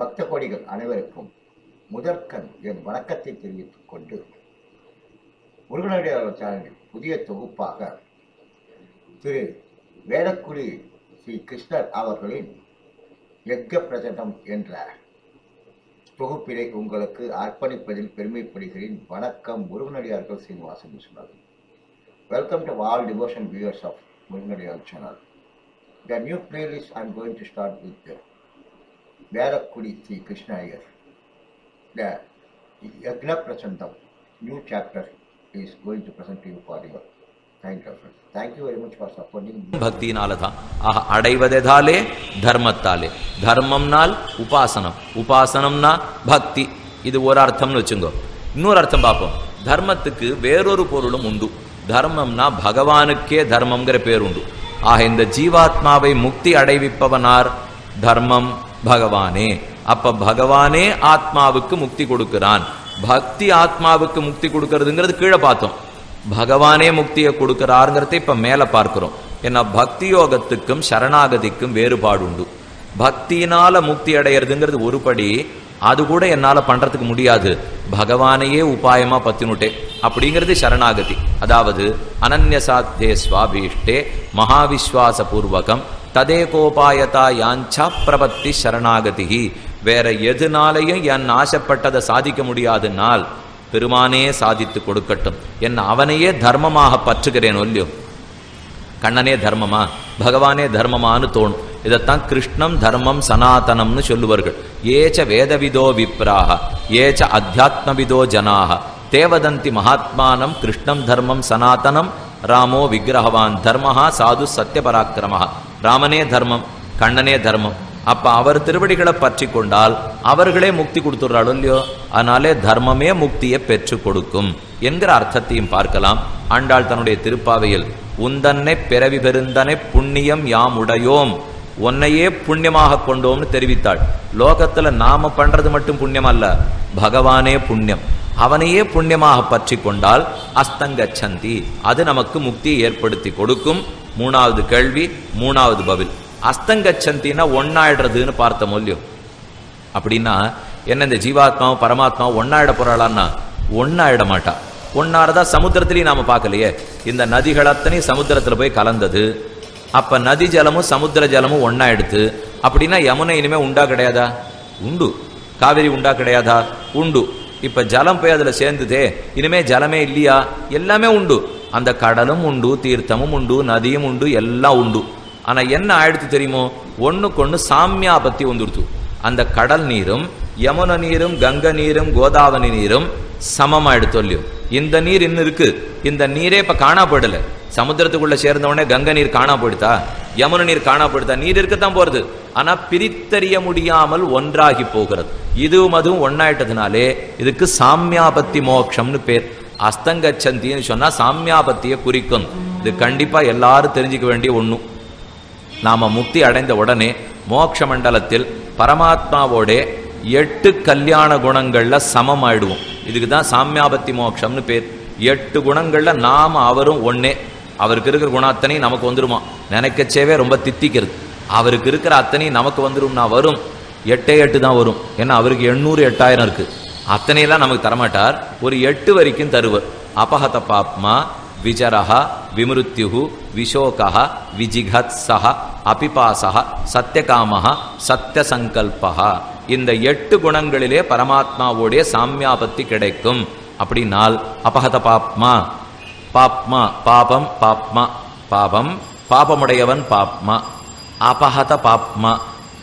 பக்த கோடிகள் அனைவருக்கும் முதற்கண் என் வணக்கத்தை தெரிவித்துக் கொண்டு முருகனடியாளர் சேனலில் புதிய தொகுப்பாக திரு வேடக்குடி ஸ்ரீ கிருஷ்ணர் அவர்களின் யக்க பிரசனம் என்ற தொகுப்பினை உங்களுக்கு அர்ப்பணிப்பதில் பெருமைப்படுகிறேன். வணக்கம் முருகனடியார்கள் Srinivasan Viswanathan welcome to all devotion viewers of Muruganadiyar channel the new playlist I'm going to start with the Velukkudi Sri Krishna Iyer. The Yagna Prasantam, new chapter is going to present you you for your தான் அடைவதெதாலே? தர்மத்தாலே. தர்மம்னால் உபாசனம். உபாசனம்னா பக்தி. இது ஒரு அர்த்தம்னு வச்சுங்கோ. இன்னொரு அர்த்தம் பார்ப்போம். தர்மத்துக்கு வேறொரு பொருளும் உண்டு. தர்மம்னா பகவானுக்கே தர்மம்ங்கிற பேர் உண்டு. ஆக இந்த ஜீவாத்மாவை முக்தி அடைவிப்பவனார் தர்மம் பகவானே. அப்ப பகவானே ஆத்மாவுக்கு முக்தி கொடுக்கிறான். பக்தி ஆத்மாவுக்கு முக்தி கொடுக்கறதுங்கிறது கீழே பார்த்தோம். பகவானே முக்தியை கொடுக்கிறாருங்கிறத இப்ப மேல பார்க்கிறோம். ஏன்னா பக்தி யோகத்துக்கும் சரணாகதிக்கும் வேறுபாடு உண்டு பக்தியினால முக்தி அடையிறதுங்கிறது ஒருபடி அது கூட என்னால பண்றதுக்கு முடியாது. பகவானையே உபாயமா பத்தினுட்டேன். அப்படிங்கிறது சரணாகதி. அதாவது அனன்யசாத்தே சுவாபீஷ்டே மகாவிஸ்வாச பூர்வகம் ததேகோபாயதா யாஞ்சா பிரபத்தி சரணாகதி வேற எதுனாலையும் என் ஆசைப்பட்டதை சாதிக்க முடியாதுனால் பெருமானே சாதித்து கொடுக்கட்டும். என் அவனையே தர்மமாக பற்றுகிறேன் ஒல்லியோ. கண்ணனே தர்மமா? பகவானே தர்மமான்னு தோணும். இதைத்தான் கிருஷ்ணம் தர்மம் சனாதனம்னு சொல்லுவார்கள். ஏச்ச வேதவிதோ விப்ராக ஏச்ச அத்தியாத்மவிதோ ஜனாக தேவதந்தி மகாத்மானம் கிருஷ்ணம் தர்மம் சனாதனம் ராமோ விக்கிரகவான் தர்மஹா சாது சத்தியபராக்கிரமஹா ராமனே தர்மம் கண்ணனே தர்மம். அப்ப அவர் திருவடிகளை பற்றி கொண்டால் அவர்களே முக்தி கொடுத்துடுறாள் இல்லையோ? அதனாலே தர்மமே முக்தியை பெற்று கொடுக்கும் என்கிற அர்த்தத்தையும் பார்க்கலாம். ஆண்டாள் தன்னுடைய திருப்பாவையில் உந்தன்னை பிறவி பெருந்தனை புண்ணியம் யாம் உடையோம் உன்னையே புண்ணியமாக கொண்டோம்னு தெரிவித்தாள். லோகத்துல நாம பண்றது மட்டும் புண்ணியம் அல்ல பகவானே புண்ணியம். அவனையே புண்ணியமாக பற்றி கொண்டால் அஸ்தங்கச்சந்தி அது நமக்கு முக்தியை ஏற்படுத்தி கொடுக்கும். மூணாவது கேள்வி மூணாவது பதில். அஸ்தங்கச்சந்தினா ஒன்னாயிடுறதுன்னு பார்த்த மூலியம் அப்படின்னா என்ன இந்த ஜீவாத்மாவும் பரமாத்மாவும் ஒன்னாயிட போறாளான்னா ஒன்னாயிட மாட்டா. ஒன்னாரதா சமுத்திரத்திலையும் நாம பார்க்கலையே. இந்த நதிகள் அத்தனை சமுத்திரத்துல போய் கலந்தது. அப்ப நதி ஜலமும் சமுத்திர ஜலமும் ஒன்னா எடுத்து அப்படின்னா யமுனை இனிமே உண்டா கிடையாதா? உண்டு. காவிரி உண்டா கிடையாதா? உண்டு. இப்ப ஜலம் போய் அதுல சேர்ந்துதே இனிமே ஜலமே இல்லையா? எல்லாமே உண்டு. அந்த கடலும் உண்டு தீர்த்தமும் உண்டு நதியும் உண்டு எல்லாம் உண்டு. ஆனா என்ன ஆயிடுத்து தெரியுமோ? ஒண்ணுக்கொண்ணு சாமியாபத்தி வந்துடுத்து. அந்த கடல் நீரும் யமுன நீரும் கங்க நீரும் கோதாவரி நீரும் சமமாயிடுத்து இல்லையோ? இந்த நீர் இன்னும் இருக்கு. இந்த நீரே இப்ப காணா சமுத்திரத்துக்குள்ள சேர்ந்த உடனே கங்கை நீர் காணா போயிடுதா? யமுன நீர் காணா போயிடுதா? நீர் இருக்கத்தான் போறது. ஆனா பிரித்தறிய முடியாமல் ஒன்றாகி போகிறது. இதுவும் அதுவும் ஒன்னாயிட்டதுனாலே இதுக்கு சாமியாபத்தி மோட்சம்னு பேர். அஸ்தங்கச்சந்தின்னு சொன்னா சாமியாபத்தியை குறிக்கும். இது கண்டிப்பா எல்லாரும் தெரிஞ்சுக்க வேண்டிய ஒண்ணும் நாம முக்தி அடைந்த உடனே மோட்ச மண்டலத்தில் பரமாத்மாவோட எட்டு கல்யாண குணங்கள்ல சமம் ஆயிடுவோம் இதுக்கு தான் சாமியாபத்தி மோட்சம்னு பேர். எட்டு குணங்கள்ல நாம அவரும் ஒன்னே அவருக்கு இருக்கிற குணம் அத்தனையும் நமக்கு வந்துருமா? நினைக்கச்சேவே ரொம்ப தித்திக்கிறது. அவருக்கு இருக்கிற அத்தனையும் நமக்கு வந்துரும்னா வரும். எட்டே எட்டு தான் வரும். ஏன்னா அவருக்கு எண்ணூறு எட்டாயிரம் இருக்கு. அத்தனையெல்லாம் நமக்கு தரமாட்டார். ஒரு எட்டு வரைக்கும் தருவர். அபகத பாப்மா விஜரஹா விமிருத்யு விஷோகः சஹா அபிபாசஹ சத்தியகாமஹா சத்தியசங்கல்பா இந்த எட்டு குணங்களிலே பரமாத்மாவோடைய சாமியாபத்தி கிடைக்கும். அப்படின்னால் அபகத பாப்மா பாப்மா பாபம் பாப்மா பாபம் பாபமுடையவன் பாப்மா அபகத பாப்மா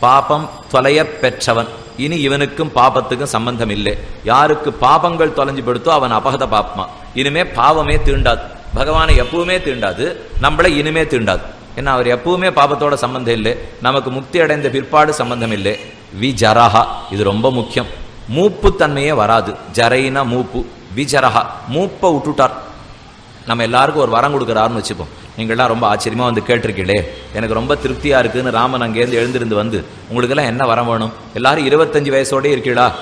பாபம் தொலைய பெற்றவன். இனி இவனுக்கும் பாபத்துக்கும் சம்பந்தம் இல்லை யாருக்கு பாபங்கள் தொலைஞ்சு படுத்தோ அவன் அபகத பாப்மா. இனிமே பாவமே தீண்டாது. பகவானை எப்பவுமே தீண்டாது. நம்மளை இனிமே தீண்டாது. ஏன்னா அவர் எப்பவுமே பாபத்தோட சம்பந்தம் இல்லை. நமக்கு முக்தி அடைந்த பிற்பாடு சம்பந்தம் இல்லை. விஜரஹா இது ரொம்ப முக்கியம். மூப்பு தன்மையே வராது. ஜரைனா மூப்பு. விஜரஹா மூப்பை விட்டுட்டார் நம்ம எல்லாருக்கும் ஒரு வரம் கொடுக்குறாருன்னு வச்சுப்போம். நீங்கள்லாம் ரொம்ப ஆச்சரியமா வந்து கேட்டிருக்கீங்களே. எனக்கு ரொம்ப திருப்தியா இருக்குன்னு ராமன் அங்கேருந்து எழுந்திருந்து வந்து உங்களுக்கெல்லாம் என்ன வரம் வேணும்? எல்லாரும் இருபத்தஞ்சு வயசோடே இருக்கீங்களா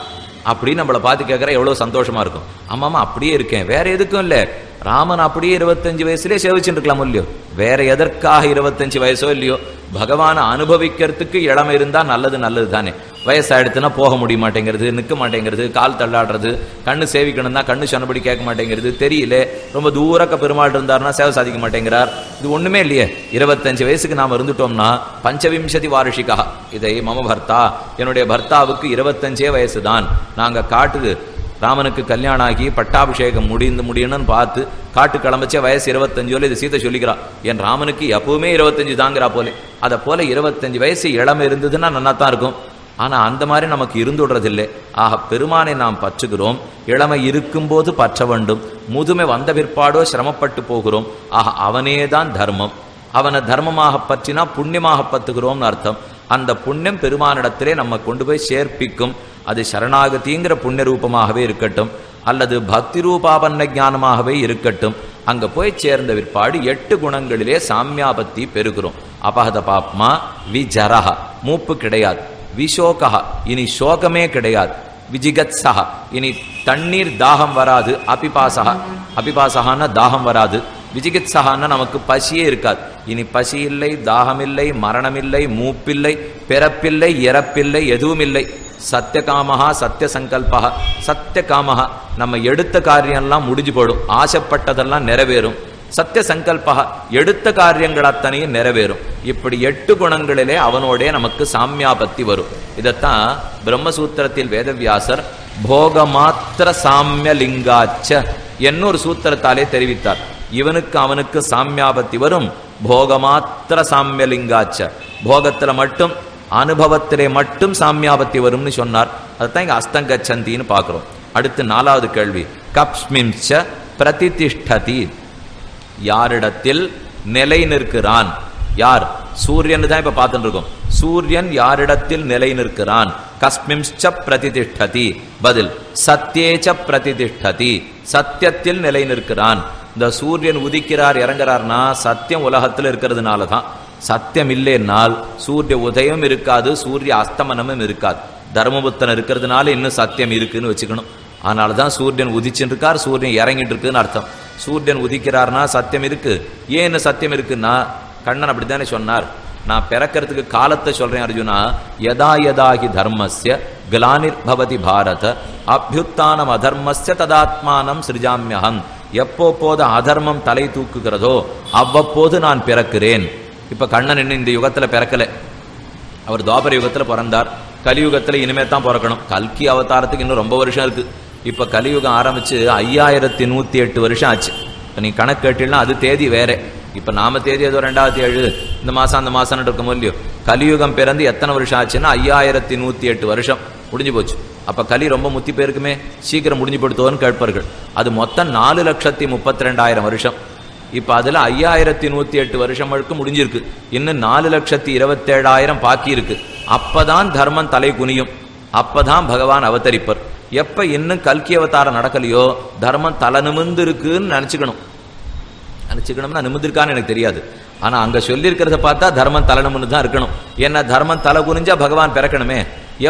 அப்படின்னு நம்மளை பார்த்து கேட்குற எவ்வளோ சந்தோஷமா இருக்கும். ஆமாமா அப்படியே இருக்கேன். வேற எதுக்கும் இல்லை. ராமன் அப்படியே இருபத்தஞ்சு வயசுலயே சேவிச்சுட்டு இருக்கலாம் இல்லையோ? வேற எதற்காக இருபத்தஞ்சு வயசோ இல்லையோ? பகவானை அனுபவிக்கிறதுக்கு இளமை இருந்தா நல்லது நல்லது தானே. வயசாயிடுத்துனா போக முடிய மாட்டேங்கிறது நிற்க மாட்டேங்கிறது கால் தள்ளாடுறது கண்ணு சேவிக்கணும்னா கண்ணு சொன்னபடி கேட்க மாட்டேங்கிறது தெரியல. ரொம்ப தூரக்க பெருமாள் இருந்தாருன்னா சேவை சாதிக்க மாட்டேங்கிறார். இது ஒண்ணுமே இல்லையே. இருபத்தஞ்சு வயசுக்கு நாம் இருந்துட்டோம்னா பஞ்சவிம்சதி வாரிஷிகா. இதை மம பர்த்தா என்னுடைய பர்த்தாவுக்கு இருபத்தஞ்சே வயசு தான் நாங்க காட்டுது ராமனுக்கு கல்யாணம் ஆகி பட்டாபிஷேகம் முடிந்து முடியணும்னு பார்த்து காட்டு கிளம்பச்சே வயசு இருபத்தஞ்சோல இது சீதை சொல்லிக்கிறா. என் ராமனுக்கு எப்பவுமே இருபத்தஞ்சு தாங்கிறா போலே. அதை போல இருபத்தஞ்சு வயசு இளமை இருந்ததுன்னா நல்லா தான் இருக்கும். ஆனால் அந்த மாதிரி நமக்கு இருந்துடுறதில்லை ஆக பெருமானை நாம் பற்றுகிறோம். இளமை இருக்கும்போது பற்ற வேண்டும். முதுமை வந்த பிற்பாடோ சிரமப்பட்டு போகிறோம். ஆக அவனே தான் தர்மம். அவனை தர்மமாக பற்றினா புண்ணியமாக பத்துகிறோம்னு அர்த்தம். அந்த புண்ணியம் பெருமானிடத்திலே நம்ம கொண்டு போய் சேர்ப்பிக்கும். அது சரணாகதிங்கிற புண்ணிய ரூபமாகவே இருக்கட்டும் அல்லது பக்தி ரூபாபன்ன ஞானமாகவே இருக்கட்டும் அங்க போய் சேர்ந்த விற்பாடு எட்டு குணங்களிலே சாமியாபத்தி பெறுகிறோம் அபகத பாப்மா விஜரஹ மூப்பு கிடையாது. விசோகா இனி சோகமே கிடையாது. விஜிகத்சா இனி தண்ணீர் தாகம் வராது. அபிபாசா அபிபாசகான தாகம் வராது. விஜிகித்சகான்னா நமக்கு பசியே இருக்காது. இனி பசி இல்லை தாகமில்லை மரணமில்லை மூப்பில்லை பிறப்பில்லை இறப்பில்லை எதுவும் இல்லை சத்தியகாமகா சத்திய சங்கல்பா சத்தியகாமஹா நம்ம எடுத்த காரியம்லாம் முடிஞ்சு போடும் ஆசைப்பட்டதெல்லாம் நிறைவேறும். சத்திய சங்கல்பா எடுத்த காரியங்கள் அத்தனையும் நிறைவேறும். இப்படி எட்டு குணங்களிலே அவனோடே நமக்கு சாமியாபத்தி வரும். இதைத்தான் பிரம்மசூத்திரத்தில் வேதவியாசர் போகமாத்திர சாமிய லிங்காச்ச என்னொரு சூத்திரத்தாலே தெரிவித்தார். இவனுக்கு அவனுக்கு சாமியாபத்தி வரும். போகமாத்திர சாமிய லிங்காச்ச போகத்துல மட்டும் அனுபவத்திலே மட்டும் சாமியாபத்தி வரும்னு சொன்னார். அதுதான் இங்க அஸ்தங்கச்சந்தின்னு பார்க்கிறோம். அடுத்து நாலாவது கேள்வி. கப்ஸ்மிம்ச பிரதிதிஷ்டதி யாரிடத்தில் நிலை நிற்கிறான்? யார்? சூரியன் தான் இப்ப பார்த்துட்டு இருக்கோம். சூரியன் யாரிடத்தில் நிலை நிற்கிறான்? கஸ்மிம்ச்ச பிரதிதிஷ்டதி பதில் சத்தியேச்ச பிரதிதிஷ்டதி சத்தியத்தில் நிலை நிற்கிறான். இந்த சூரியன் உதிக்கிறார் இறங்குறார்னா சத்தியம் உலகத்தில் இருக்கிறதுனால தான் சத்தியம் இல்லைன்னால் சூரிய உதயம் இருக்காது சூரிய அஸ்தமனமும் இருக்காது. தர்மபுத்தன் இருக்கிறதுனால இன்னும் சத்தியம் இருக்குன்னு வச்சுக்கணும். அதனால தான் சூரியன் உதிச்சுட்டு இருக்கார் சூரியன் இறங்கிட்டு இருக்குன்னு அர்த்தம். சூரியன் உதிக்கிறார்னா சத்தியம் இருக்கு. ஏன் சத்தியம் இருக்குன்னா கண்ணன் அப்படித்தானே சொன்னார். நான் பிறக்கிறதுக்கு காலத்தை சொல்றேன் அர்ஜுனா யதா யதாகி தர்மஸ்ய கிலானிர் பவதி பாரத அபியுத்தானம் அதர்மஸ்ய ததாத்மானம் சிருஜாமியகம் எப்போ போது அதர்மம் தலை தூக்குகிறதோ அவ்வப்போது நான் பிறக்கிறேன். இப்போ கண்ணன் இன்னும் இந்த யுகத்தில் பிறக்கலை. அவர் துவாபர யுகத்தில் பிறந்தார். கலியுகத்தில் இனிமே தான் பிறக்கணும். கல்கி அவதாரத்துக்கு இன்னும் ரொம்ப வருஷம் இருக்கு. இப்போ கலியுகம் ஆரம்பிச்சு ஐயாயிரத்தி நூற்றி எட்டு வருஷம் ஆச்சு. இப்போ நீ கணக்கு கேட்டீங்கன்னா அது தேதி வேறே. இப்போ நாம தேதி ஏதோ ரெண்டாயிரத்தி ஏழு. இந்த மாதம் அந்த மாதம்னு இருக்கும் இல்லையோ. கலியுகம் பிறந்து எத்தனை வருஷம் ஆச்சுன்னா ஐயாயிரத்தி நூற்றி எட்டு வருஷம். முடிஞ்சு போச்சு. அப்போ கலி ரொம்ப முத்தி பேருக்குமே சீக்கிரம் முடிஞ்சு படுத்துவோன்னு கேட்பார்கள். அது மொத்தம் நாலு லட்சத்தி முப்பத்தி ரெண்டாயிரம் வருஷம். இப்ப அதுல ஐயாயிரத்தி நூத்தி எட்டு வருஷம் வரைக்கும் முடிஞ்சிருக்கு. இன்னும் நாலு லட்சத்தி இருபத்தேழாயிரம் பாக்கி இருக்கு. அப்பதான் தர்மம் தலை குனியும். அப்பதான் பகவான் அவதரிப்பர். எப்ப இன்னும் கல்கி அவதாரம் நடக்கலையோ தர்மம் தலை நிமிந்து இருக்குன்னு நினைச்சுக்கணும். நினைச்சுக்கணும்னா நிமிந்திருக்கான்னு எனக்கு தெரியாது. ஆனா அங்க சொல்லியிருக்கிறத பார்த்தா தர்மம் தலை தான் இருக்கணும். ஏன்னா தர்மம் தலை குனிஞ்சா பகவான் பிறக்கணுமே?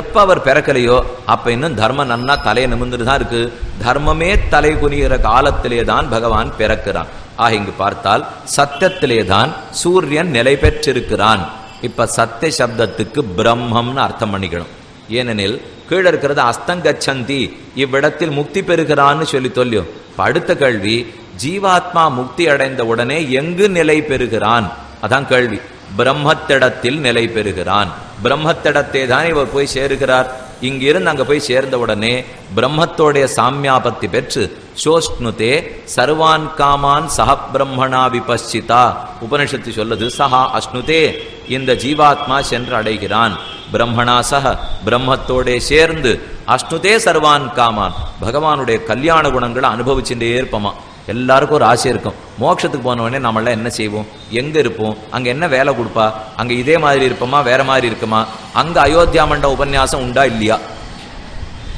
எப்ப அவர் பிறக்கலையோ அப்ப இன்னும் தர்மம் நன்னா தலையை நிமிர்ந்துட்டு தான் இருக்கு. தர்மமே தலை குனிகிற காலத்திலே தான் பகவான் பிறக்கிறான். ஆக இங்கு பார்த்தால் சத்தியத்திலே தான் சூரியன் நிலை பெற்றிருக்கிறான். இப்ப சத்திய சப்தத்துக்கு பிரம்மம்னு அர்த்தம் பண்ணிக்கணும். ஏனெனில் கீழே இருக்கிறது அஸ்தங்கச்சந்தி இவ்விடத்தில் முக்தி பெறுகிறான்னு சொல்லி சொல்லியும் அடுத்த கேள்வி ஜீவாத்மா முக்தி அடைந்த உடனே எங்கு நிலை பெறுகிறான்? அதான் கேள்வி. பிரம்மத்திடத்தில் நிலை பெறுகிறான். பிரம்மத்திடத்தை தான் இவர் போய் சேருகிறார். இங்கிருந்து அங்க போய் சேர்ந்த உடனே பிரம்மத்தோடைய சாமியாபத்தி பெற்று சோஷ்ணுதே சர்வான் காமான் சஹ பிரம்மணா விபஸ்சிதா உபனிஷத்து சொல்லுது சஹா அஷ்ணுதே. இந்த ஜீவாத்மா சென்று அடைகிறான். பிரம்மணா சஹ பிரம்மத்தோடே சேர்ந்து அஷ்ணுதே சர்வான் காமான். பகவானுடைய கல்யாண குணங்களை அனுபவிச்சுட்டே இருப்பமா. எல்லாருக்கும் ஒரு ஆசை இருக்கும். மோட்சத்துக்கு போன உடனே நம்மளாம் என்ன செய்வோம்? எங்கே இருப்போம்? அங்கே என்ன வேலை கொடுப்பா? அங்கே இதே மாதிரி இருப்போமா? வேற மாதிரி இருக்குமா? அங்கே அயோத்தியா மண்ட உபன்யாசம் உண்டா? இல்லையா?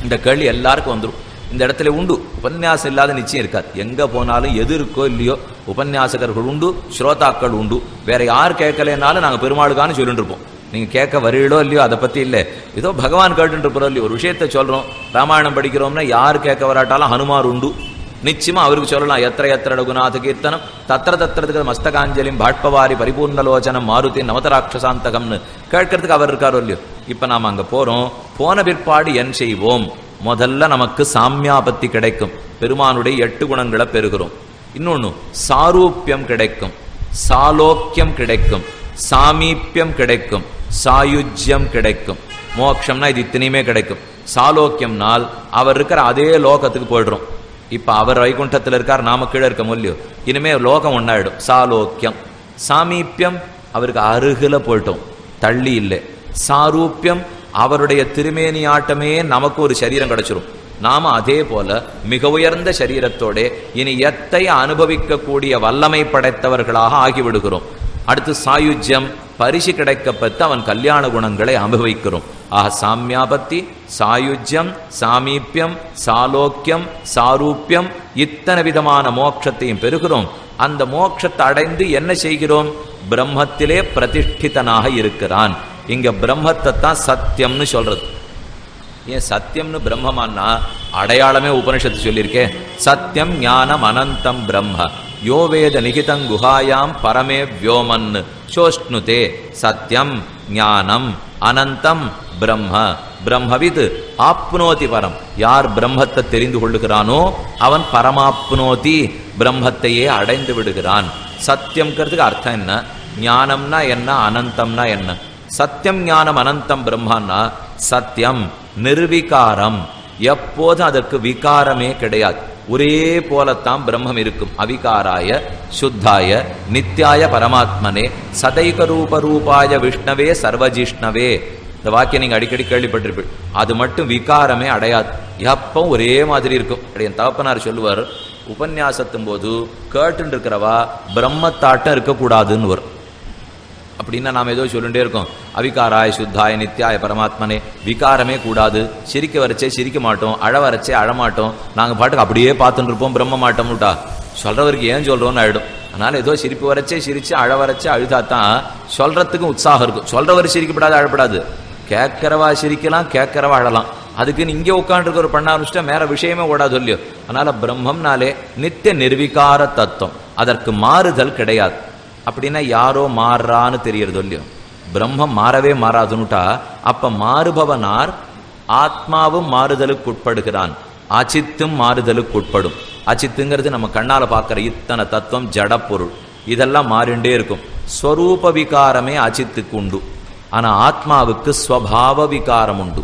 இந்த கேள்வி எல்லாருக்கும் வந்துடும் இந்த இடத்துல உண்டு. உபன்யாசம் இல்லாத நிச்சயம் இருக்காது. எங்கே போனாலும் எது இருக்கோ இல்லையோ உபன்யாசகர்கள் உண்டு ஸ்ரோதாக்கள் உண்டு. வேற யார் கேட்கலைனாலும் நாங்கள் பெருமாளுக்கான்னு சொல்லிட்டு இருப்போம். நீங்கள் கேட்க வரீங்களோ இல்லையோ அதை பற்றி இல்லை. ஏதோ பகவான் கேட்டுட்டு இல்லையோ ஒரு விஷயத்தை சொல்கிறோம் ராமாயணம் படிக்கிறோம்னா யார் கேட்க வராட்டாலும் ஹனுமார் உண்டு. நிச்சயமா அவருக்கு சொல்லலாம் எத்திர எத்திர ரகுநாத கீர்த்தனம் தத்திர தத்திரத்துக்கு மஸ்தகாஞ்சலியும் பாட்பவாரி பரிபூர்ணலோச்சனம் மாருதி நவதராட்சசாந்தகம்னு கேட்கறதுக்கு அவர் இருக்காரோ இல்லையோ? இப்ப நாம அங்க போறோம். போன பிற்பாடு என் செய்வோம். முதல்ல நமக்கு சாமியாபத்தி கிடைக்கும். பெருமானுடைய எட்டு குணங்களை பெறுகிறோம். இன்னொன்னு சாரூப்பியம் கிடைக்கும். சாலோக்கியம் கிடைக்கும். சாமீப்பியம் கிடைக்கும். சாயுஜ்யம் கிடைக்கும். மோட்சம்னா இது இத்தனையுமே கிடைக்கும். சாலோக்கியம்னால் அவர் இருக்கிற அதே லோகத்துக்கு போயிடுறோம். இப்ப அவர் வைகுண்டத்தில் இருக்கார் நாம கீழே இருக்க முடியும் இனிமே லோகம் ஒன்னாயிடும் சாலோக்கியம். சாமீப்பியம் அவருக்கு அருகில போயிட்டோம். தள்ளி இல்லை. சாரூப்பியம் அவருடைய திருமேனி ஆட்டமே நமக்கு ஒரு சரீரம் கிடைச்சிரும். நாம அதே போல மிக உயர்ந்த சரீரத்தோட இனி எத்தை அனுபவிக்கக்கூடிய வல்லமை படைத்தவர்களாக ஆகிவிடுகிறோம். அடுத்து சாயுஜ்யம் பரிசு கிடைக்கப்பட்டு அவன் கல்யாண குணங்களை அனுபவிக்கிறோம். ஆக சாமியாபத்தி சாயுஜ்யம் சாமீபியம் சாலோக்கியம் சாரூபியம் இத்தனை விதமான மோட்சத்தையும் பெறுகிறோம் அந்த மோட்சத்தை அடைந்து என்ன செய்கிறோம் பிரம்மத்திலே பிரதிஷ்டிதனாக இருக்கிறான் இங்க பிரம்மத்தை தான் சத்தியம்னு சொல்றது ஏன் சத்தியம்னு பிரம்மமான்னா அடையாளமே உபனிஷத்து சொல்லியிருக்கே சத்தியம் ஞானம் அனந்தம் பிரம்ம யோவேத நிகிதம் குஹாயாம் பரமே வியோமன் சோஷ்ணுதே சத்தியம் ஞானம் அனந்தம் பிரம்ம. பிரம்மவித் ஆப்னோதி பரம் யார் பிரம்மத்தை தெரிந்து கொள்ளுகிறானோ அவன் பரமாப்னோதி பிரம்மத்தையே அடைந்து விடுகிறான். சத்தியம்ங்கிறதுக்கு அர்த்தம் என்ன? ஞானம்னா என்ன? அனந்தம்னா என்ன? சத்தியம் ஞானம் அனந்தம் பிரம்மான்னா சத்தியம் நிர்விகாரம். எப்போதும் அதற்கு விகாரமே கிடையாது. ஒரே போலத்தான் பிரம்மம் இருக்கும். அவிகாராய சுத்தாய நித்யாய பரமாத்மனே சதைக ரூப ரூபாய விஷ்ணவே சர்வஜிஷ்ணவே. இந்த வாக்கியம் நீங்க அடிக்கடி கேள்விப்பட்டிருப்பீள் அது மட்டும் விகாரமே அடையாது. எப்போ ஒரே மாதிரி இருக்கும். அப்படி என் தகப்பனார் சொல்லுவார் உபன்யாசத்தும் போது கேட்டுன்னு இருக்கிறவா பிரம்மத்தாட்டம் இருக்கக்கூடாதுன்னு வரும். அப்படின்னா நாம் ஏதோ சொல்லிகிட்டே இருக்கோம். அவிகாராய சுத்தாய நித்யாய பரமாத்மனே விகாரமே கூடாது. சிரிக்க வரைச்சே சிரிக்க மாட்டோம். அழ வரைச்சே அழமாட்டோம் நாங்கள் பாட்டுக்கு அப்படியே பார்த்துட்டு இருப்போம். பிரம்ம மாட்டோம்னுட்டா சொல்றவருக்கு ஏன் சொல்றோம்னு ஆயிடும். அதனால ஏதோ சிரிப்பு வரைச்சே சிரித்து அழ வரைச்சே அழுதா தான் சொல்கிறதுக்கும் உற்சாகம் இருக்கும். சொல்றவர் சிரிக்கப்படாது அழப்படாது. கேட்கறவா சிரிக்கலாம் கேட்கறவா அழலாம். அதுக்குன்னு இங்கே உட்காந்துருக்க ஒரு பண்ண ஆரம்பிச்சிட்டா மேற விஷயமே ஓடாது இல்லையோ? அதனால பிரம்மம்னாலே நித்திய நிர்விகார தத்துவம். அதற்கு மாறுதல் கிடையாது. அப்படின்னா யாரோ மாறுறான்னு தெரியறது இல்லையோ. பிரம்மம் மாறவே மாறாதுன்னுட்டா அப்ப மாறுபவனார் ஆத்மாவும் மாறுதலுக்கு உட்படுகிறான். அச்சித்தும் மாறுதலுக்கு உட்படும். அச்சித்துங்கிறது நம்ம கண்ணால பார்க்கிற இத்தனை தத்துவம் ஜடப்பொருள். இதெல்லாம் மாறிண்டே இருக்கும். ஸ்வரூப விகாரமே அச்சித்துக்கு உண்டு. ஆனா ஆத்மாவுக்கு ஸ்வபாவ விகாரம் உண்டு.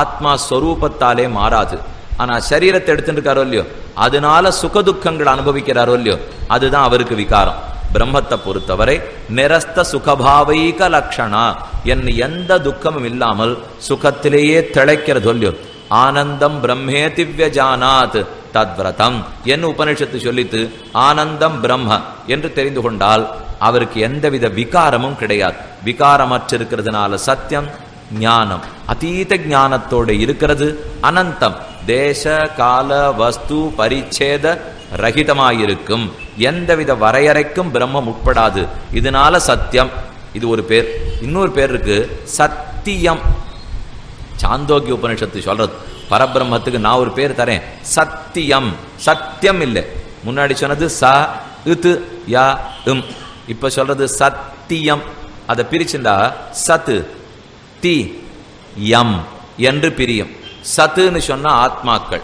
ஆத்மா ஸ்வரூபத்தாலே மாறாது. ஆனா சரீரத்தை எடுத்துட்டு இருக்காரோ இல்லையோ அதனால சுகதுக்கங்களை அனுபவிக்கிறாரோ இல்லையோ அதுதான் அவருக்கு விகாரம். பிரம்மத்தை பொறுத்தவரை நிரஸ்த சுகபாவைக லக்ஷணா என் எந்த துக்கமும் இல்லாமல் சுகத்திலேயே திளைக்கிற இல்லையோ ஆனந்தம் பிரம்மே திவ்யஜானாத் தத்விரதம் என் உபனிஷத்து சொல்லித்து ஆனந்தம் பிரம்ம என்று தெரிந்து கொண்டால் அவருக்கு எந்தவித விகாரமும் கிடையாது. விகாரமற்றிருக்கிறதுனால சத்தியம் ஞானம். அதீத ஞானத்தோடு இருக்கிறது அனந்தம். தேச கால வஸ்து பரிச்சேத ரகிதமாயிருக்கும். எந்தவித வரையறைக்கும் பிரம்மம் உட்படாது. இதனால சத்தியம். இது ஒரு பேர். இன்னொரு பேர் இருக்கு சத்தியம். சாந்தோக்கிய உபனிஷத்து சொல்றது. பரபிரம்மத்துக்கு நான் ஒரு பேர் தரேன். சத்தியம். சத்தியம் இல்லை. முன்னாடி சொன்னது ச இது யா இம். இப்ப சொல்றது சத்தியம். அதை பிரிச்சுண்டா சத்து தி யம் என்று பிரியும். சத்துன்னு சொன்னா ஆத்மாக்கள்.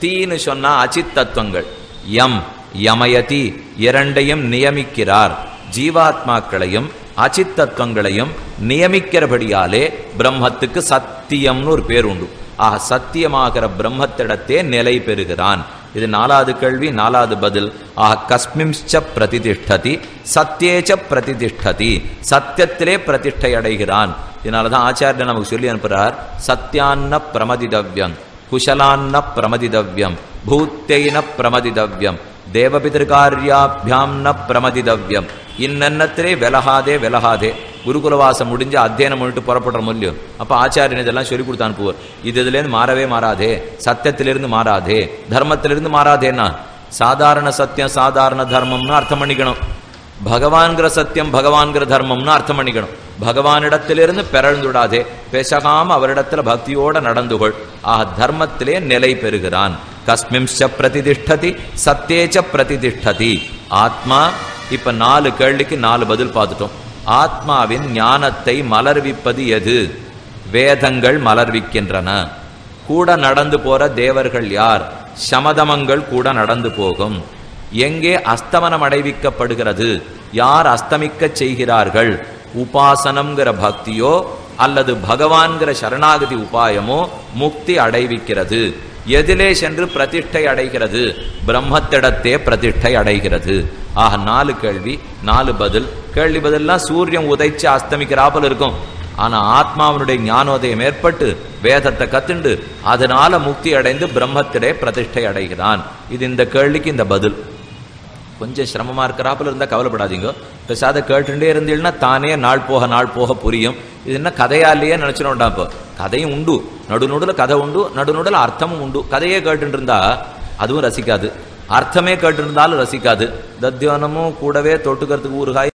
தீன்னு சொன்னா அச்சித் தத்துவங்கள் யம். யமயதி இரண்டையும் நியமிக்கிறார். ஜீவாத்மாக்களையும் அச்சித்தத்வங்களையும் நியமிக்கிறபடியாலே பிரம்மத்துக்கு சத்தியம்னு ஒரு பேர் உண்டு. ஆக சத்தியமாகிற பிரம்மத்திடத்தே நிலை பெறுகிறான். இது நாலாவது கேள்வி நாலாவது பதில். ஆக கஸ்மிம்ச்ச பிரதிதிஷ்டதி சத்தியேச்ச பிரதிதிஷ்டதி சத்தியத்திலே பிரதிஷ்டை அடைகிறான். இதனாலதான் ஆச்சாரியர் நமக்கு சொல்லி அனுப்புறார் சத்தியான்ன பிரமதிதவ்யம் குஷலான்ன பிரமதிதவ்யம் பூத்தேன பிரமதிதவ்யம் தேவபிதிருக்காரியாபியாம் ந பிரமதிதவ்யம். இன்னத்திலே விலகாதே விலகாதே. குருகுலவாசம் முடிஞ்சு அத்தியனம் பண்ணிட்டு புறப்படுற முடியும் அப்போ ஆச்சாரியன் இதெல்லாம் சொல்லி கொடுத்து அனுப்புவார் இது இதுலேருந்து மாறவே மாறாதே. சத்தியத்திலிருந்து மாறாதே. தர்மத்திலிருந்து மாறாதேன்னா சாதாரண சத்தியம் சாதாரண தர்மம்னு அர்த்தம் பண்ணிக்கணும். பகவான்கிற சத்தியம் பகவான்கிற தர்மம்னு அர்த்தம் பண்ணிக்கணும். பகவானிடத்திலிருந்து பிறழ்ந்துடாதே பேசகாம அவரிடத்துல பக்தியோட நடந்துகொள் ஆக தர்மத்திலே நிலை பெறுகிறான். கஸ்மிம்ஷ பிரதிதிஷ்டதி சத்தேச்ச பிரதிதிஷ்டதி. ஆத்மா இப்ப நாலு கேள்விக்கு நாலு பதில் பார்த்துட்டோம். ஆத்மாவின் ஞானத்தை மலர்விப்பது எது? வேதங்கள் மலர்விக்கின்றன. கூட நடந்து போற தேவர்கள் யார்? சமதமங்கள் கூட நடந்து போகும். எங்கே அஸ்தமனம் அடைவிக்கப்படுகிறது? யார் அஸ்தமிக்கச் செய்கிறார்கள்? உபாசனம்ங்கிற பக்தியோ அல்லது பகவான்கிற சரணாகதி உபாயமோ முக்தி அடைவிக்கிறது. எதிலே சென்று பிரதிஷ்டை அடைகிறது. பிரம்மத்திடத்தே பிரதிஷ்டை அடைகிறது. ஆக நாலு கேள்வி நாலு பதில். கேள்வி பதில்லாம் சூரியன் உதைச்சு அஸ்தமிக்கிறாப்பல் இருக்கும். ஆனா ஆத்மாவனுடைய ஞானோதயம் ஏற்பட்டு வேதத்தை கத்துண்டு அதனால முக்தி அடைந்து பிரம்மத்திலே பிரதிஷ்டை அடைகிறான். இது இந்த கேள்விக்கு இந்த பதில். கொஞ்சம் சிரமமா இருக்கிறாப்புல இருந்தா கவலைப்படாதீங்க. பெசாத கேட்டுட்டே இருந்தீங்கன்னா தானே நாள் போக நாள் போக புரியும். இது என்ன கதையாலேயே நினைச்சிடோண்டா இப்போ கதையும் உண்டு. நடுநடுல கதை உண்டு நடுநுடல அர்த்தமும் உண்டு. கதையே கேட்டுருந்தா இருந்தா அதுவும் ரசிக்காது. அர்த்தமே கேட்டு இருந்தாலும் ரசிக்காது தத்தியானமும் கூடவே தொட்டுக்கிறதுக்கு ஊறுகாய்